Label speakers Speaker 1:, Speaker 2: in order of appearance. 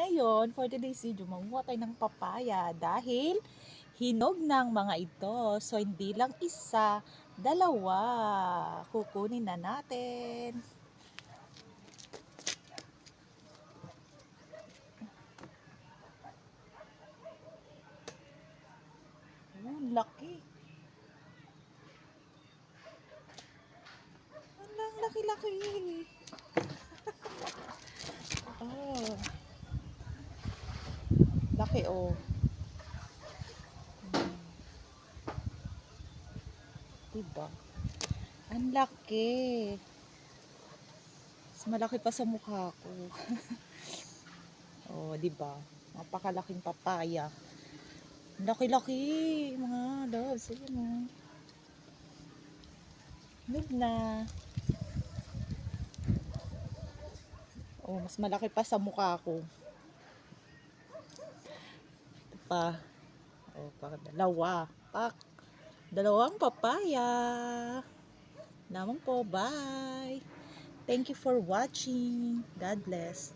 Speaker 1: ngayon, for today's video, mamuha tayo ng papaya dahil hinog ng mga ito. So, hindi lang isa, dalawa. Kukunin na natin. Oh, laki. Ang laki-laki. oh. Laki oh. Hmm. Diba? Ang laki. Mas malaki pa sa mukha ko. oh, diba? Napakalaking papaya. Laki-laki, mga loves. Ayan o. Hinog na. Oh, mas malaki pa sa mukha ko. Pa. Oh, pa dalawa. Pak. Dalawang papaya. Naman po. Bye. Thank you for watching. God bless.